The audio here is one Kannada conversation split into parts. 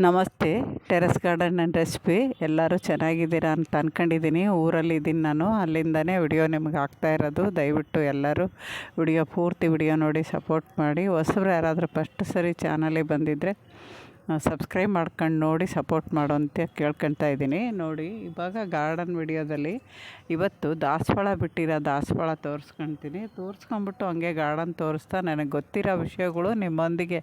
ನಮಸ್ತೆ, ಟೆರೆಸ್ ಗಾರ್ಡನ್ ಆ್ಯಂಡ್ ರೆಸಿಪಿ. ಎಲ್ಲರೂ ಚೆನ್ನಾಗಿದ್ದೀರಾ ಅಂತ ಅಂದ್ಕೊಂಡಿದ್ದೀನಿ ಊರಲ್ಲಿದ್ದೀನಿ ನಾನು. ಅಲ್ಲಿಂದನೇ ವಿಡಿಯೋ ನಿಮ್ಗೆ ಆಗ್ತಾ ಇರೋದು. ದಯವಿಟ್ಟು ಎಲ್ಲರೂ ವಿಡಿಯೋ ಪೂರ್ತಿ ವಿಡಿಯೋ ನೋಡಿ, ಸಪೋರ್ಟ್ ಮಾಡಿ. ಹೊಸಬ್ರು ಯಾರಾದರೂ ಫಸ್ಟ್ ಸರಿ ಚಾನಲಿಗೆ ಬಂದಿದ್ದರೆ ಸಬ್ಸ್ಕ್ರೈಬ್ ಮಾಡ್ಕೊಂಡು ನೋಡಿ, ಸಪೋರ್ಟ್ ಮಾಡು ಅಂತ ಕೇಳ್ಕೊಳ್ತಾ ಇದ್ದೀನಿ. ನೋಡಿ, ಇವಾಗ ಗಾರ್ಡನ್ ವಿಡಿಯೋದಲ್ಲಿ ಇವತ್ತು ದಾಸವಾಳ ಬಿಟ್ಟಿರೋ ದಾಸವಾಳ ತೋರಿಸ್ಕೊಳ್ತೀನಿ ತೋರಿಸ್ಕೊಂಬಿಟ್ಟು ಹಂಗೆ ಗಾರ್ಡನ್ ತೋರಿಸ್ತಾ, ನನಗೆ ಗೊತ್ತಿರೋ ವಿಷಯಗಳು ನಿಮ್ಮೊಂದಿಗೆ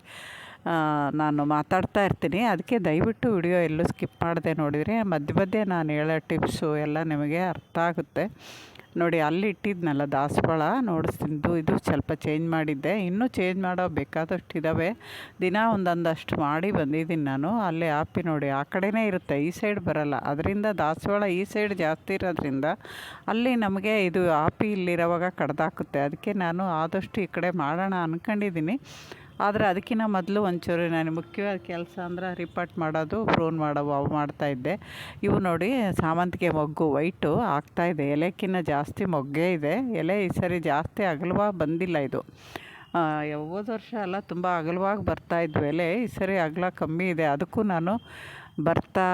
ನಾನು ಮಾತಾಡ್ತಾ ಇರ್ತೀನಿ. ಅದಕ್ಕೆ ದಯವಿಟ್ಟು ವಿಡಿಯೋ ಎಲ್ಲೂ ಸ್ಕಿಪ್ ಮಾಡದೆ ನೋಡಿದರೆ, ಮಧ್ಯೆ ಮಧ್ಯೆ ನಾನು ಹೇಳೋ ಟಿಪ್ಸು ಎಲ್ಲ ನಿಮಗೆ ಅರ್ಥ ಆಗುತ್ತೆ. ನೋಡಿ, ಅಲ್ಲಿ ಇಟ್ಟಿದ್ನಲ್ಲ ದಾಸವಾಳ ನೋಡಿಸ್ತಿದ್ದು ಇದು ಸ್ವಲ್ಪ ಚೇಂಜ್ ಮಾಡಿದ್ದೆ. ಇನ್ನೂ ಚೇಂಜ್ ಮಾಡೋ ಬೇಕಾದಷ್ಟು ಇದ್ದಾವೆ ದಿನ ಒಂದೊಂದಷ್ಟು ಮಾಡಿ ಬಂದಿದ್ದೀನಿ ನಾನು. ಅಲ್ಲೇ ಆಪಿ ನೋಡಿ, ಆ ಕಡೆನೇ ಇರುತ್ತೆ, ಈ ಸೈಡ್ ಬರಲ್ಲ. ಅದರಿಂದ ದಾಸವಾಳ ಈ ಸೈಡ್ ಜಾಸ್ತಿ ಇರೋದ್ರಿಂದ ಅಲ್ಲಿ ನಮಗೆ ಇದು ಆಪಿ ಇಲ್ಲಿರೋವಾಗ ಕಡ್ದಾಕುತ್ತೆ. ಅದಕ್ಕೆ ನಾನು ಆದಷ್ಟು ಈ ಕಡೆ ಮಾಡೋಣ ಅಂದ್ಕೊಂಡಿದ್ದೀನಿ ಆದರೆ ಅದಕ್ಕಿಂತ ಮೊದಲು ಒಂಚೂರು ನಾನು ಮುಖ್ಯವಾದ ಕೆಲಸ ಅಂದ್ರೆ ರಿಪೋರ್ಟ್ ಮಾಡೋದು ಫ್ರೋನ್ ಮಾಡೋ ಅವು ಮಾಡ್ತಾಯಿದ್ದೆ ಇವು ನೋಡಿ ಸಾಮಂತಿಗೆ ಮೊಗ್ಗು ವೈಟು ಆಗ್ತಾಯಿದೆ ಎಲೆಕ್ಕಿಂತ ಜಾಸ್ತಿ ಮೊಗ್ಗೇ ಇದೆ. ಎಲೆ ಈ ಸರಿ ಜಾಸ್ತಿ ಅಗಲವಾಗಿ ಬಂದಿಲ್ಲ ಇದು. ಹೋದ ವರ್ಷ ಎಲ್ಲ ತುಂಬ ಅಗಲವಾಗಿ ಬರ್ತಾಯಿದ್ವು ಎಲೆ. ಈ ಸರಿ ಅಗಲ ಕಮ್ಮಿ ಇದೆ. ಅದಕ್ಕೂ ನಾನು ಬರ್ತಾ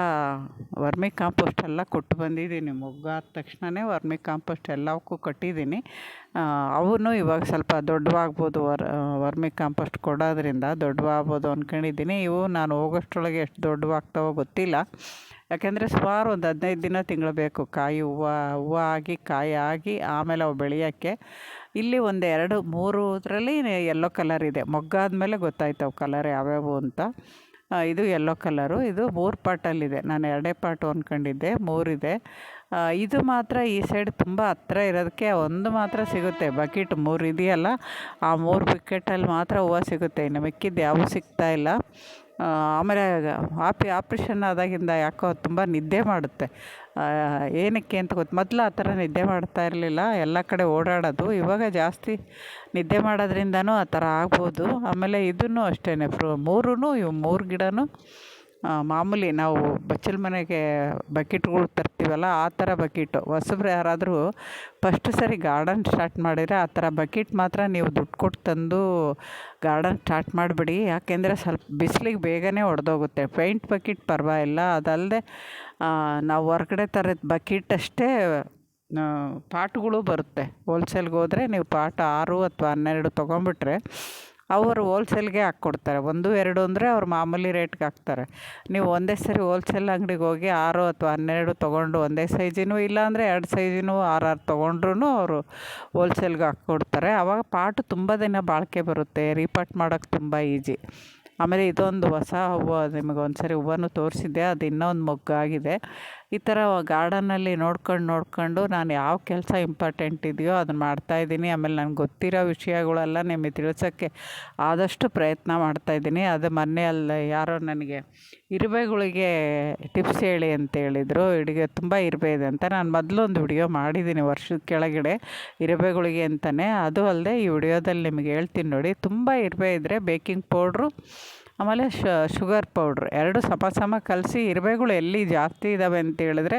ವರ್ಮಿ ಕಾಂಪೋಸ್ಟ್ ಎಲ್ಲ ಕೊಟ್ಟು ಬಂದಿದ್ದೀನಿ. ಮೊಗ್ಗಾದ ತಕ್ಷಣವೇ ವರ್ಮಿ ಕಾಂಪೋಸ್ಟ್ ಎಲ್ಲವಕ್ಕೂ ಕೊಟ್ಟಿದ್ದೀನಿ. ಅವನು ಇವಾಗ ಸ್ವಲ್ಪ ದೊಡ್ಡವಾಗ್ಬೋದು ವರ್ ವರ್ಮಿ ಕಾಂಪೋಸ್ಟ್ ಕೊಡೋದ್ರಿಂದ ದೊಡ್ಡವಾಗ್ಬೋದು ಅಂದ್ಕೊಂಡಿದ್ದೀನಿ ಇವು ನಾನು ಹೋಗೋಷ್ಟ್ರೊಳಗೆ ಎಷ್ಟು ದೊಡ್ಡವಾಗ್ತಾವೋ ಗೊತ್ತಿಲ್ಲ. ಯಾಕೆಂದರೆ ಸುಮಾರು ಒಂದು ಹದಿನೈದು ದಿನ ತಿಂಗಳು ಬೇಕು. ಕಾಯಿ ಹೂವು ಹೂವು ಆಗಿ, ಕಾಯಿ ಆಗಿ, ಆಮೇಲೆ ಅವು ಬೆಳೆಯೋಕ್ಕೆ. ಇಲ್ಲಿ ಒಂದು ಎರಡು ಮೂರು ಇದರಲ್ಲಿ ಎಲ್ಲೋ ಕಲರ್ ಇದೆ. ಮೊಗ್ಗಾದ್ಮೇಲೆ ಗೊತ್ತಾಯ್ತು ಅವು ಕಲರ್ ಯಾವ್ಯಾವು ಅಂತ. ಇದು ಯೆಲ್ಲೋ ಕಲರು ಇದು ಮೂರು ಪಾರ್ಟಲ್ಲಿದೆ ನಾನು ಎರಡೇ ಪಾರ್ಟು ಅಂದ್ಕೊಂಡಿದ್ದೆ ಮೂರಿದೆ ಇದು. ಮಾತ್ರ ಈ ಸೈಡ್ ತುಂಬ ಹತ್ರ ಇರೋದಕ್ಕೆ ಒಂದು ಮಾತ್ರ ಸಿಗುತ್ತೆ. ಬಕೆಟ್ ಮೂರು ಇದೆಯಲ್ಲ, ಆ ಮೂರು ಬಕೆಟಲ್ಲಿ ಮಾತ್ರ ಹೂವು ಸಿಗುತ್ತೆ. ಇನ್ನು ಮಿಕ್ಕಿದ್ದು ಯಾವೂ ಸಿಗ್ತಾ ಇಲ್ಲ. ಆಮೇಲೆ ಆಪಿ ಆಪ್ರೇಷನ್ ಆದಾಗಿಂದ ಯಾಕೋ ತುಂಬ ನಿದ್ದೆ ಮಾಡುತ್ತೆ. ಏನಕ್ಕೆ ಅಂತ ಗೊತ್ತು ಮೊದಲು ಆ ಥರ ನಿದ್ದೆ ಮಾಡ್ತಾ ಇರಲಿಲ್ಲ. ಎಲ್ಲ ಕಡೆ ಓಡಾಡೋದು. ಇವಾಗ ಜಾಸ್ತಿ ನಿದ್ದೆ ಮಾಡೋದ್ರಿಂದನೂ ಆ ಥರ ಆಗ್ಬೋದು. ಆಮೇಲೆ ಇದನ್ನು ಅಷ್ಟೇ ಫ್ರೂ ಮೂರೂ ಇವು ಮೂರು ಗಿಡನೂ ಆ, ಮಾಮೂಲಿ ನಾವು ಬಚ್ಚಲ ಮನೆಗೆ ಬಕೆಟ್ಗಳು ತರ್ತೀವಲ್ಲ, ಆ ಥರ ಬಕೆಟು. ಹೊಸಬ್ರು ಯಾರಾದರೂ ಫಸ್ಟ್ ಸರಿ ಗಾರ್ಡನ್ ಸ್ಟಾರ್ಟ್ ಮಾಡಿದರೆ ಆ ಥರ ಬಕೆಟ್ ಮಾತ್ರ ನೀವು ದುಡ್ಡು ಕೊಟ್ಟು ತಂದು ಗಾರ್ಡನ್ ಸ್ಟಾರ್ಟ್ ಮಾಡಿಬಿಡಿ. ಯಾಕೆಂದರೆ ಸ್ವಲ್ಪ ಬಿಸಿಲಿಗೆ ಬೇಗನೆ ಒಡೆದೋಗುತ್ತೆ. ಪೇಂಟ್ ಬಕೆಟ್ ಪರವಾಗಿಲ್ಲ. ಅದಲ್ಲದೆ ನಾವು ಹೊರ್ಗಡೆ ಬಕೆಟ್ ಅಷ್ಟೇ ಪಾಟ್ಗಳು ಬರುತ್ತೆ. ಹೋಲ್ಸೇಲ್ಗೆ ಹೋದರೆ ನೀವು ಪಾಟ್ ಆರು ಅಥವಾ ಹನ್ನೆರಡು ತೊಗೊಂಬಿಟ್ರೆ ಅವರು ಹೋಲ್ಸೇಲ್ಗೆ ಹಾಕ್ಕೊಡ್ತಾರೆ. ಒಂದು, ಎರಡು ಅಂದರೆ ಅವ್ರು ಮಾಮೂಲಿ ರೇಟ್ಗೆ ಹಾಕ್ತಾರೆ. ನೀವು ಒಂದೇ ಸರಿ ಹೋಲ್ಸೇಲ್ ಅಂಗಡಿಗೆ ಹೋಗಿ ಆರು ಅಥವಾ ಹನ್ನೆರಡು ತೊಗೊಂಡು ಒಂದೇ ಸೈಜಿನೂ ಇಲ್ಲಾಂದರೆ ಎರಡು ಸೈಜಿನೂ ಆರು ಆರು ತೊಗೊಂಡ್ರೂ ಅವರು ಹೋಲ್ಸೇಲ್ಗೆ ಹಾಕ್ಕೊಡ್ತಾರೆ. ಆವಾಗ ಪಾಟು ತುಂಬ ದಿನ ಬಾಳಿಕೆ ಬರುತ್ತೆ. ರೀಪಾಟ್ ಮಾಡೋಕ್ಕೆ ತುಂಬ ಈಜಿ. ಆಮೇಲೆ ಇದೊಂದು ಹೊಸ ಹೂವು, ನಿಮಗೆ ಒಂದು ಸರಿ ಹೂವನ್ನು ತೋರಿಸಿದ್ದೆ. ಅದು ಇನ್ನೊಂದು ಮೊಗ್ಗಾಗಿದೆ. ಈ ಥರ ಗಾರ್ಡನಲ್ಲಿ ನೋಡ್ಕೊಂಡು ನೋಡ್ಕೊಂಡು ನಾನು ಯಾವ ಕೆಲಸ ಇಂಪಾರ್ಟೆಂಟ್ ಇದೆಯೋ ಅದನ್ನು ಮಾಡ್ತಾಯಿದ್ದೀನಿ ಆಮೇಲೆ ನನಗೆ ಗೊತ್ತಿರೋ ವಿಷಯಗಳೆಲ್ಲ ನಿಮಗೆ ತಿಳಿಸೋಕ್ಕೆ ಆದಷ್ಟು ಪ್ರಯತ್ನ ಮಾಡ್ತಾಯಿದ್ದೀನಿ ಅದು ಮೊನ್ನೆ ಅಲ್ಲ ಯಾರೋ ನನಗೆ ಇರುವೆಗಳಿಗೆ ಟಿಪ್ಸ್ ಹೇಳಿ ಅಂತ ಹೇಳಿದರು. ಇಡಿಗೆ ತುಂಬ ಇರುವೆ ಇದೆ ಅಂತ. ನಾನು ಮೊದಲು ಒಂದು ವಿಡಿಯೋ ಮಾಡಿದ್ದೀನಿ ವರ್ಷದ ಕೆಳಗಡೆ ಇರುವೆಗಳಿಗೆ ಅಂತಲೇ ಅದು ಅಲ್ಲದೆ ಈ ವಿಡಿಯೋದಲ್ಲಿ ನಿಮಗೆ ಹೇಳ್ತೀನಿ ನೋಡಿ. ತುಂಬ ಇರುವೆ ಇದ್ದರೆ ಬೇಕಿಂಗ್ ಪೌಡ್ರು ಆಮೇಲೆ ಶುಗರ್ ಪೌಡ್ರ್. ಎರಡು ಸಮ ಸಮ ಕಲಸಿ ಇರುವೆಗಳು ಎಲ್ಲಿ ಜಾಸ್ತಿ ಇದ್ದಾವೆ ಅಂತ ಹೇಳಿದ್ರೆ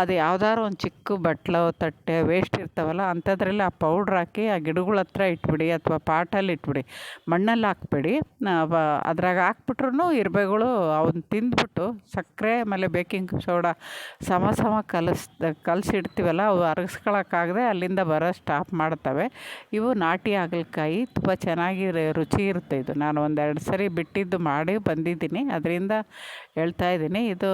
ಅದು ಯಾವ್ದಾದ್ರು ಒಂದು ಚಿಕ್ಕ ಬಟ್ಲು, ತಟ್ಟೆ ವೇಸ್ಟ್ ಇರ್ತಾವಲ್ಲ ಅಂಥದ್ರಲ್ಲಿ ಆ ಪೌಡ್ರ್ ಹಾಕಿ ಆ ಗಿಡಗಳ ಹತ್ರ ಇಟ್ಬಿಡಿ ಅಥವಾ ಪಾಟಲ್ಲಿ ಇಟ್ಬಿಡಿ. ಮಣ್ಣಲ್ಲಿ ಹಾಕ್ಬೇಡಿ. ಅದ್ರಾಗ ಹಾಕ್ಬಿಟ್ರು ಇರುವೆಗಳು ಅವನ್ನ ತಿಂದ್ಬಿಟ್ಟು ಸಕ್ಕರೆ ಆಮೇಲೆ ಬೇಕಿಂಗ್ ಸೋಡಾ ಸಮ ಸಮ ಕಲಸ್, ಕಲಸಿಡ್ತೀವಲ್ಲ ಅವು ಅರಗಿಸ್ಕೊಳಕ್ಕಾಗದೆ ಅಲ್ಲಿಂದ ಬರೋ ಸ್ಟಾಪ್ ಮಾಡ್ತವೆ. ಇವು ನಾಟಿ ಹಾಗಲಕಾಯಿ, ತುಂಬ ಚೆನ್ನಾಗಿ ರುಚಿ ಇರುತ್ತೆ ಇದು. ನಾನು ಒಂದೆರಡು ಸರಿ ಬಿಟ್ಟಿದ್ದು ಮಾಡಿ ಬಂದಿದ್ದೀನಿ. ಅದರಿಂದ ಹೇಳ್ತಾ ಇದ್ದೀನಿ. ಇದು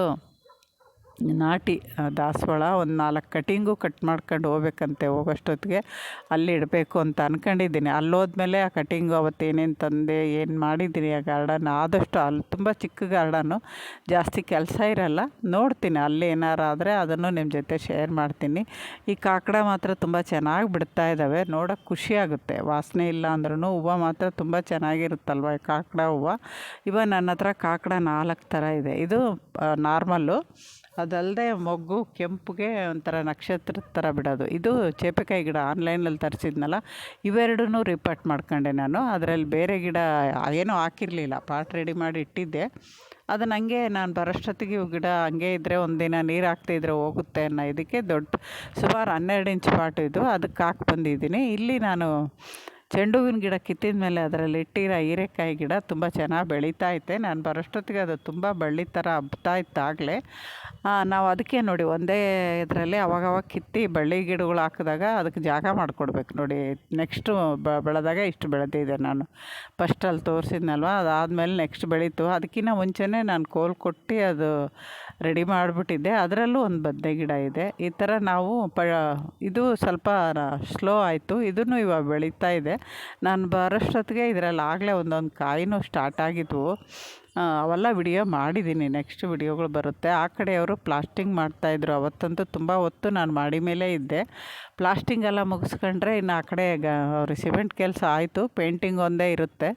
ನಾಟಿ ದಾಸವಾಳ ಒಂದು ನಾಲ್ಕು ಕಟಿಂಗು ಕಟ್ ಮಾಡ್ಕೊಂಡು ಹೋಗ್ಬೇಕಂತೆ ಹೋಗೋಷ್ಟೊತ್ತಿಗೆ. ಅಲ್ಲಿ ಇಡಬೇಕು ಅಂತ ಅಂದ್ಕೊಂಡಿದ್ದೀನಿ ಅಲ್ಲಿ ಹೋದ್ಮೇಲೆ ಆ ಕಟಿಂಗು ಅವತ್ತು ಏನೇನು ತಂದೆ, ಏನು ಮಾಡಿದ್ದೀನಿ ಆ ಗಾರ್ಡನ್. ಆದಷ್ಟು ಅಲ್ಲಿ ತುಂಬ ಚಿಕ್ಕ ಗಾರ್ಡನ್ನು ಜಾಸ್ತಿ ಕೆಲಸ ಇರಲ್ಲ. ನೋಡ್ತೀನಿ ಅಲ್ಲಿ ಏನಾರು ಆದರೆ ಅದನ್ನು ನಿಮ್ಮ ಜೊತೆ ಶೇರ್ ಮಾಡ್ತೀನಿ. ಈ ಕಾಕಡ ಮಾತ್ರ ತುಂಬ ಚೆನ್ನಾಗಿ ಬಿಡ್ತಾ ಇದ್ದಾವೆ ನೋಡೋಕೆ ಖುಷಿಯಾಗುತ್ತೆ ವಾಸನೆ ಇಲ್ಲ ಅಂದ್ರೂ ಹೂವು ಮಾತ್ರ ತುಂಬ ಚೆನ್ನಾಗಿರುತ್ತಲ್ವ ಈ ಕಾಕಡ ಹೂವು? ಇವಾಗ ನನ್ನ ಹತ್ರ ಕಾಕಡ ನಾಲ್ಕು ಥರ ಇದೆ. ಇದು ನಾರ್ಮಲ್ಲು. ಅದಲ್ಲದೆ ಮೊಗ್ಗು, ಕೆಂಪುಗೆ ಒಂಥರ ನಕ್ಷತ್ರದ ಥರ ಬಿಡೋದು. ಇದು ಚೇಪೆಕಾಯಿ ಗಿಡ ಆನ್ಲೈನಲ್ಲಿ ತರಿಸಿದ್ನಲ್ಲ ಇವೆರಡೂ ರಿಪೋರ್ಟ್ ಮಾಡ್ಕೊಂಡೆ ನಾನು. ಅದರಲ್ಲಿ ಬೇರೆ ಗಿಡ ಏನೂ ಹಾಕಿರಲಿಲ್ಲ, ಪಾಟ್ ರೆಡಿ ಮಾಡಿ ಇಟ್ಟಿದ್ದೆ. ಅದನ್ನು ಹಂಗೆ ನಾನು ಬರೋಷ್ಟೊತ್ತಿಗೆ ಇವು ಗಿಡ ಹಂಗೆ ಇದ್ದರೆ ಒಂದಿನ ನೀರು ಹಾಕ್ತಿದ್ರೆ ಹೋಗುತ್ತೆ ಅನ್ನೋ ಇದಕ್ಕೆ ದೊಡ್ಡ, ಸುಮಾರು ಹನ್ನೆರಡು ಇಂಚ್ ಪಾಟ್ ಇದು, ಅದಕ್ಕೆ ಹಾಕಿ ಬಂದಿದ್ದೀನಿ. ಇಲ್ಲಿ ನಾನು ಚೆಂಡು ಹೂವಿನ ಗಿಡ ಕಿತ್ತಿದ ಮೇಲೆ ಅದರಲ್ಲಿ ಇಟ್ಟಿರೋ ಹೀರೆಕಾಯಿ ಗಿಡ ತುಂಬ ಚೆನ್ನಾಗಿ ಬೆಳೀತಾ ಐತೆ. ನಾನು ಬರೋಷ್ಟೊತ್ತಿಗೆ ಅದು ತುಂಬ ಬಳ್ಳಿ ಥರ ಹಬ್ತಾ ಇತ್ತಾಗಲೇ. ನಾವು ಅದಕ್ಕೆ ನೋಡಿ, ಒಂದೇ ಇದರಲ್ಲಿ ಅವಾಗವಾಗ ಕಿತ್ತಿ ಬಳ್ಳಿ ಗಿಡಗಳು ಹಾಕಿದಾಗ ಅದಕ್ಕೆ ಜಾಗ ಮಾಡಿಕೊಡ್ಬೇಕು ನೋಡಿ. ನೆಕ್ಸ್ಟು ಬೆಳೆದಾಗ ಇಷ್ಟು ಬೆಳೆದಿದೆ ನಾನು. ಫಸ್ಟಲ್ಲಿ ತೋರಿಸಿದ್ನಲ್ವ? ಅದಾದಮೇಲೆ ನೆಕ್ಸ್ಟ್ ಬೆಳೀತು. ಅದಕ್ಕಿಂತ ಮುಂಚೆನೇ ನಾನು ಕೋಲ್ ಕೊಟ್ಟು ಅದು ರೆಡಿ ಮಾಡಿಬಿಟ್ಟಿದ್ದೆ. ಅದರಲ್ಲೂ ಒಂದು ಬದ್ದೆ ಗಿಡ ಇದೆ. ಈ ಥರ ನಾವು ಪ, ಇದು ಸ್ವಲ್ಪ ಸ್ಲೋ ಆಯಿತು. ಇದನ್ನು ಇವಾಗ ಬೆಳೀತಾ ಇದೆ. ನಾನು ಬರೋಷ್ಟೊತ್ತಿಗೆ ಇದರಲ್ಲಿ ಆಗಲೇ ಒಂದೊಂದು ಕಾಯಿನೂ ಸ್ಟಾರ್ಟ್ ಆಗಿದ್ವು ಅವೆಲ್ಲ ವಿಡಿಯೋ ಮಾಡಿದ್ದೀನಿ. ನೆಕ್ಸ್ಟ್ ವಿಡಿಯೋಗಳು ಬರುತ್ತೆ. ಆ ಕಡೆಯವರು ಪ್ಲಾಸ್ಟಿಂಗ್ ಮಾಡ್ತಾಯಿದ್ರು ಅವತ್ತಂತೂ ತುಂಬ ಹೊತ್ತು ನಾನು ಮಾಡಿ ಮೇಲೆ ಇದ್ದೆ. ಪ್ಲಾಸ್ಟಿಂಗ್ ಎಲ್ಲ ಮುಗಿಸ್ಕೊಂಡ್ರೆ ಇನ್ನು ಆ ಕಡೆ ಗ, ಅವ್ರ ಸಿಮೆಂಟ್ ಕೆಲಸ ಆಯಿತು. ಪೇಂಟಿಂಗ್ ಒಂದೇ ಇರುತ್ತೆ.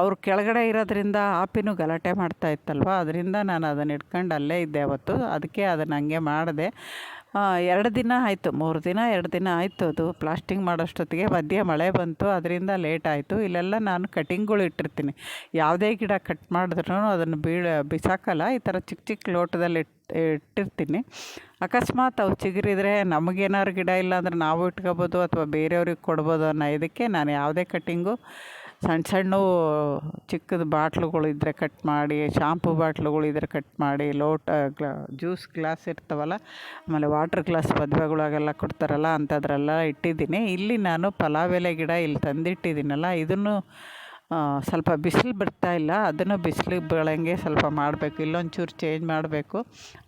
ಅವ್ರು ಕೆಳಗಡೆ ಇರೋದ್ರಿಂದ ಆಪಿನೂ ಗಲಾಟೆ ಮಾಡ್ತಾ ಇತ್ತಲ್ವ? ಅದರಿಂದ ನಾನು ಅದನ್ನು ಇಟ್ಕೊಂಡು ಅಲ್ಲೇ ಇದ್ದೆ ಅವತ್ತು. ಅದಕ್ಕೆ ಅದನ್ನು ಹಂಗೆ ಮಾಡಿದೆ. ಎರಡು ದಿನ ಆಯಿತು. ಮೂರು ದಿನ, ಎರಡು ದಿನ ಆಯಿತು ಅದು. ಪ್ಲಾಸ್ಟಿಂಗ್ ಮಾಡೋಷ್ಟೊತ್ತಿಗೆ ಮಧ್ಯೆ ಮಳೆ ಬಂತು. ಅದರಿಂದ ಲೇಟ್ ಆಯಿತು. ಇಲ್ಲೆಲ್ಲ ನಾನು ಕಟಿಂಗ್ಗಳು ಇಟ್ಟಿರ್ತೀನಿ. ಯಾವುದೇ ಗಿಡ ಕಟ್ ಮಾಡಿದ್ರೂ ಅದನ್ನು ಬೀಳ, ಬಿಸಾಕಲ್ಲ. ಈ ಥರ ಚಿಕ್ಕ ಚಿಕ್ಕ ಲೋಟದಲ್ಲಿ ಇಟ್ಟಿರ್ತೀನಿ. ಅಕಸ್ಮಾತ್ ಅವು ಚಿಗುರಿದ್ರೆ ನಮಗೇನಾದ್ರು ಗಿಡ ಇಲ್ಲ ಅಂದ್ರೆ ನಾವು ಇಟ್ಕೋಬೋದು ಅಥವಾ ಬೇರೆಯವ್ರಿಗೆ ಕೊಡ್ಬೋದು ಅನ್ನೋ ಇದಕ್ಕೆ ನಾನು ಯಾವುದೇ ಕಟ್ಟಿಂಗು ಸಣ್ಣ ಸಣ್ಣ ಚಿಕ್ಕದು ಬಾಟ್ಲುಗಳಿದ್ರೆ ಕಟ್ ಮಾಡಿ, ಶಾಂಪು ಬಾಟ್ಲುಗಳಿದ್ರೆ ಕಟ್ ಮಾಡಿ, ಲೋಟ, ಗ್ಲಾ, ಜ್ಯೂಸ್ ಗ್ಲಾಸ್ ಇರ್ತಾವಲ್ಲ, ಆಮೇಲೆ ವಾಟ್ರ್ ಗ್ಲಾಸ್ ಮದುವೆಗಳಾಗೆಲ್ಲ ಕೊಡ್ತಾರಲ್ಲ ಅಂಥದ್ರೆಲ್ಲ ಇಟ್ಟಿದ್ದೀನಿ. ಇಲ್ಲಿ ನಾನು ಪಲಾವ್ ಎಲೆ ಗಿಡ ಇಲ್ಲಿ ತಂದಿಟ್ಟಿದ್ದೀನಲ್ಲ, ಇದನ್ನು ಸ್ವಲ್ಪ ಬಿಸಿಲು ಇಲ್ಲ, ಅದನ್ನು ಬಿಸಿಲಿಗೆ ಬೀಳಂಗೆ ಸ್ವಲ್ಪ ಮಾಡಬೇಕು, ಇಲ್ಲೊಂಚೂರು ಚೇಂಜ್ ಮಾಡಬೇಕು.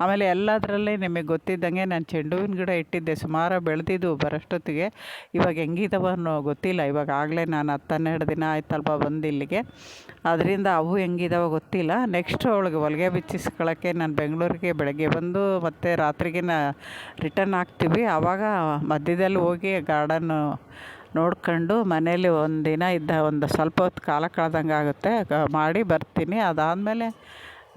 ಆಮೇಲೆ ಎಲ್ಲದರಲ್ಲಿ ನಿಮಗೆ ಗೊತ್ತಿದ್ದಂಗೆ ನಾನು ಚೆಂಡು ಹೂವಿನ ಗಿಡ ಇಟ್ಟಿದ್ದೆ, ಸುಮಾರು ಬೆಳೆದಿದ್ದು ಬರೋಷ್ಟೊತ್ತಿಗೆ. ಇವಾಗ ಹೆಂಗಿದಾವ ಅನ್ನೋ ಗೊತ್ತಿಲ್ಲ, ಇವಾಗ ಆಗಲೇ ನಾನು ಹತ್ತು ಹನ್ನೆರಡು ದಿನ ಆಯ್ತಲ್ವ ಬಂದು ಇಲ್ಲಿಗೆ. ಅದರಿಂದ ಅವು ಹೆಂಗಿದಾವ ಗೊತ್ತಿಲ್ಲ. ನೆಕ್ಸ್ಟ್ ಅವಳಿಗೆ ಹೊಲಿಗೆ ಬಿಚ್ಚಿಸ್ಕೊಳ್ಳೋಕ್ಕೆ ನಾನು ಬೆಂಗಳೂರಿಗೆ ಬೆಳಗ್ಗೆ ಬಂದು ಮತ್ತು ರಾತ್ರಿಗೆ ರಿಟರ್ನ್ ಆಗ್ತೀವಿ ಆವಾಗ ಮಧ್ಯದಲ್ಲಿ ಹೋಗಿ ಗಾರ್ಡನ್ನು ನೋಡ್ಕೊಂಡು ಮನೇಲಿ ಒಂದು ದಿನ ಇದ್ದ ಒಂದು ಸ್ವಲ್ಪ ಹೊತ್ತು ಕಾಲ ಕಳೆದಂಗೆ ಆಗುತ್ತೆ. ಮಾಡಿ ಬರ್ತೀನಿ. ಅದಾದಮೇಲೆ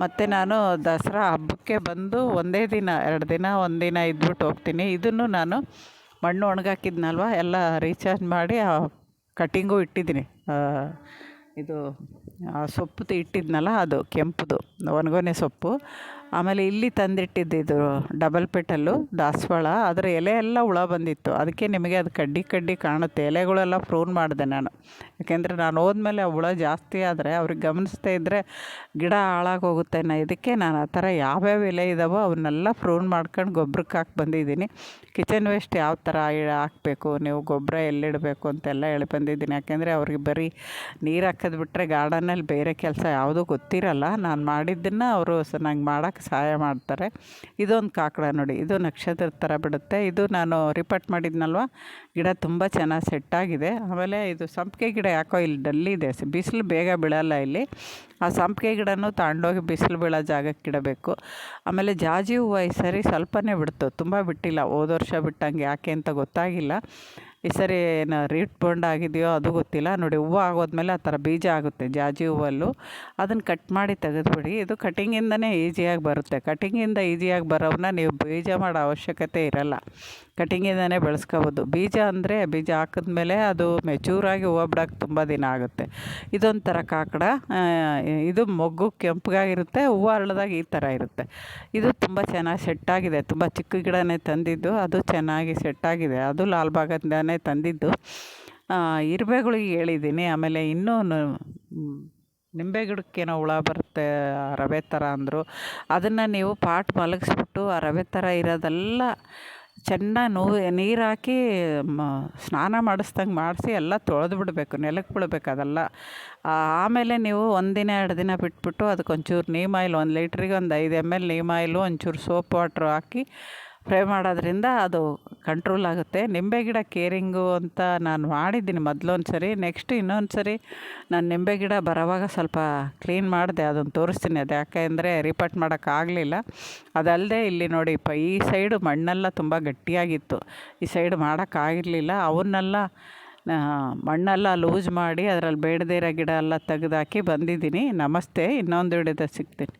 ಮತ್ತು ನಾನು ದಸರಾ ಹಬ್ಬಕ್ಕೆ ಬಂದು ಒಂದೇ ದಿನ, ಎರಡು ದಿನ, ಒಂದು ದಿನ ಇದ್ಬಿಟ್ಟು ಹೋಗ್ತೀನಿ. ಇದನ್ನು ನಾನು ಮಣ್ಣು ಒಣಗಾಕಿದ್ನಲ್ವ, ಎಲ್ಲ ರೀಚಾರ್ಜ್ ಮಾಡಿ ಕಟ್ಟಿಂಗು ಇಟ್ಟಿದ್ದೀನಿ. ಇದು ಸೊಪ್ಪು ಇಟ್ಟಿದ್ನಲ್ಲ ಅದು ಕೆಂಪುದು ಒಣಗೊನೆ ಸೊಪ್ಪು. ಆಮೇಲೆ ಇಲ್ಲಿ ತಂದಿಟ್ಟಿದ್ದು ಡಬಲ್ ಪೆಟಲ್ಲು ದಾಸವಾಳ. ಅದರ ಎಲೆ ಎಲ್ಲ ಹುಳ ಬಂದಿತ್ತು. ಅದಕ್ಕೆ ನಿಮಗೆ ಅದು ಕಡ್ಡಿ ಕಡ್ಡಿ ಕಾಣುತ್ತೆ. ಎಲೆಗಳೆಲ್ಲ ಪ್ರೂನ್ ಮಾಡಿದೆ ನಾನು. ಯಾಕೆಂದರೆ ನಾನು ಹೋದ್ಮೇಲೆ ಆ ಹುಳ ಜಾಸ್ತಿ ಆದರೆ ಅವ್ರಿಗೆ ಗಮನಿಸ್ತಾ ಇದ್ದರೆ ಗಿಡ ಹಾಳಾಗೋಗುತ್ತೆ ನಾನು ಇದಕ್ಕೆ ನಾನು ಆ ಥರ ಯಾವ್ಯಾವ ಎಲೆ ಇದ್ದಾವೋ ಅವನ್ನೆಲ್ಲ ಪ್ರೂನ್ ಮಾಡ್ಕೊಂಡು ಗೊಬ್ಬರಕ್ಕೆ ಹಾಕಿ ಬಂದಿದ್ದೀನಿ. ಕಿಚನ್ ವೇಸ್ಟ್ ಯಾವ ಥರ ಹಾಕಬೇಕು? ನೀವು ಗೊಬ್ಬರ ಎಲ್ಲಿಡಬೇಕು ಅಂತೆಲ್ಲ ಹೇಳಿ ಬಂದಿದ್ದೀನಿ. ಯಾಕೆಂದರೆ ಅವ್ರಿಗೆ ಬರೀ ನೀರು ಹಾಕೋದು ಬಿಟ್ಟರೆ ಗಾರ್ಡನಲ್ಲಿ ಬೇರೆ ಕೆಲಸ ಯಾವುದೂ ಗೊತ್ತಿರಲ್ಲ. ನಾನು ಮಾಡಿದ್ದನ್ನು ಅವರು ಸ ನಂಗೆ ಮಾಡೋಕ್ಕೆ ಸಹಾಯ ಮಾಡ್ತಾರೆ. ಇದೊಂದು ಕಾಕಡ ನೋಡಿ, ಇದು ನಕ್ಷತ್ರದ ಥರ ಬಿಡುತ್ತೆ. ಇದು ನಾನು ರಿಪೋರ್ಟ್ ಮಾಡಿದ್ನಲ್ವ? ಗಿಡ ತುಂಬ ಚೆನ್ನಾಗಿ ಸೆಟ್ಟಾಗಿದೆ ಆಮೇಲೆ ಇದು ಸಂಪಿಗೆ ಗಿಡ ಯಾಕೋ ಇಲ್ಲಿ ಡಲ್ಲಿದೆ ಬಿಸಿಲು ಬೇಗ ಬೀಳಲ್ಲ ಇಲ್ಲಿ. ಆ ಸಂಪಿಗೆ ಗಿಡನೂ ತಗೊಂಡೋಗಿ ಬಿಸಿಲು ಬೀಳೋ ಜಾಗಕ್ಕೆ ಇಡಬೇಕು. ಆಮೇಲೆ ಜಾಜಿ ಹೂವು ಈ ಸರಿ ಸ್ವಲ್ಪನೇ ಬಿಡ್ತು. ತುಂಬ ಬಿಟ್ಟಿಲ್ಲ. ಹೋದ ವರ್ಷ ಬಿಟ್ಟಂಗೆ ಯಾಕೆ ಅಂತ ಗೊತ್ತಾಗಿಲ್ಲ. ಈ ಸರಿ ಏನು ರೀಟ್ ಬೋಂಡ್ ಆಗಿದೆಯೋ ಅದು ಗೊತ್ತಿಲ್ಲ. ನೋಡಿ ಹೂವು ಆಗೋದ್ಮೇಲೆ ಆ ಥರ ಬೀಜ ಆಗುತ್ತೆ, ಜಾಜಿ ಹೂವಲ್ಲೂ. ಅದನ್ನು ಕಟ್ ಮಾಡಿ ತೆಗೆದುಬಿಡಿ. ಇದು ಕಟಿಂಗಿಂದನೇ ಈಸಿಯಾಗಿ ಬರುತ್ತೆ. ಕಟಿಂಗಿಂದ ಈಸಿಯಾಗಿ ಬರೋವನ್ನ ನೀವು ಬೀಜ ಮಾಡೋ ಅವಶ್ಯಕತೆ ಇರಲ್ಲ. ಕಟಿಂಗಿಂದನೇ ಬೆಳೆಸ್ಕೋಬೋದು. ಬೀಜ ಅಂದರೆ ಬೀಜ ಹಾಕಿದ್ಮೇಲೆ ಅದು ಮೆಚೂರಾಗಿ ಹೂವು ಬಿಡೋಕೆ ತುಂಬ ದಿನ ಆಗುತ್ತೆ. ಇದೊಂಥರ ಕಾಕಡ. ಇದು ಮೊಗ್ಗು ಕೆಂಪಗಾಗಿರುತ್ತೆ, ಹೂವು ಅರಳದಾಗ ಈ ಥರ ಇರುತ್ತೆ. ಇದು ತುಂಬ ಚೆನ್ನಾಗಿ ಸೆಟ್ಟಾಗಿದೆ ತುಂಬ ಚಿಕ್ಕ ಗಿಡನೇ ತಂದಿದ್ದು, ಅದು ಚೆನ್ನಾಗಿ ಸೆಟ್ಟಾಗಿದೆ ಅದು ಲಾಲ್ಬಾಗದಿಂದನೇ ತಂದಿದ್ದು. ಇರುವೆಗಳಿಗೆ ಹೇಳಿದ್ದೀನಿ. ಆಮೇಲೆ ಇನ್ನೂ ನಿಂಬೆ ಗಿಡಕ್ಕೇನೋ ಹುಳ ಬರುತ್ತೆ ರವೆ ಥರ ಅಂದರು. ಅದನ್ನು ನೀವು ಪಾಟ್ ಮಲಗಿಸ್ಬಿಟ್ಟು ಆ ರವೆ ಥರ ಇರೋದೆಲ್ಲ ಚೆನ್ನಾಗಿ ನೋ ನೀರು ಹಾಕಿ, ಮ, ಸ್ನಾನ ಮಾಡಿಸ್ದಂಗೆ ಮಾಡಿಸಿ ಎಲ್ಲ ತೊಳೆದು ಬಿಡಬೇಕು ನೆಲಕ್ಕೆ ಬಿಡ್ಬೇಕು ಅದೆಲ್ಲ. ಆಮೇಲೆ ನೀವು ಒಂದಿನ ಎರಡು ದಿನ ಬಿಟ್ಬಿಟ್ಟು ಅದಕ್ಕೆ ಒಂಚೂರು ನೀಮ್ ಆಯಿಲ್, ಒಂದು ಲೀಟ್ರಿಗೆ ಒಂದು ಐದು ಎಂ ಎಲ್ ನೀಮ್ ಆಯಿಲು, ಒಂಚೂರು ಸೋಪ್, ವಾಟ್ರ್ ಹಾಕಿ ಫ್ರೈ ಮಾಡೋದ್ರಿಂದ ಅದು ಕಂಟ್ರೋಲ್ ಆಗುತ್ತೆ. ನಿಂಬೆ ಗಿಡ ಕೇರಿಂಗು ಅಂತ ನಾನು ಮಾಡಿದ್ದೀನಿ ಮೊದಲೊಂದು ಸರಿ ನೆಕ್ಸ್ಟ್ ಇನ್ನೊಂದು ಸರಿ ನಾನು ನಿಂಬೆ ಗಿಡ ಬರೋವಾಗ ಸ್ವಲ್ಪ ಕ್ಲೀನ್ ಮಾಡಿದೆ ಅದನ್ನು ತೋರಿಸ್ತೀನಿ ಅದು. ಯಾಕೆ ಅಂದರೆ ರಿಪೋರ್ಟ್ ಮಾಡೋಕ್ಕಾಗಲಿಲ್ಲ ಅದಲ್ಲದೆ ಇಲ್ಲಿ ನೋಡಿ ಪ, ಈ ಸೈಡು ಮಣ್ಣೆಲ್ಲ ತುಂಬ ಗಟ್ಟಿಯಾಗಿತ್ತು. ಈ ಸೈಡ್ ಮಾಡೋಕ್ಕಾಗಿರಲಿಲ್ಲ ಅವನ್ನೆಲ್ಲ ಮಣ್ಣೆಲ್ಲ ಲೂಸ್ ಮಾಡಿ ಅದರಲ್ಲಿ ಬೇಡದೇ ಇರೋ ಗಿಡ ಎಲ್ಲ ತೆಗೆದಾಕಿ ಬಂದಿದ್ದೀನಿ. ನಮಸ್ತೆ. ಇನ್ನೊಂದು ಹಿಡಿದ ಸಿಗ್ತೀನಿ.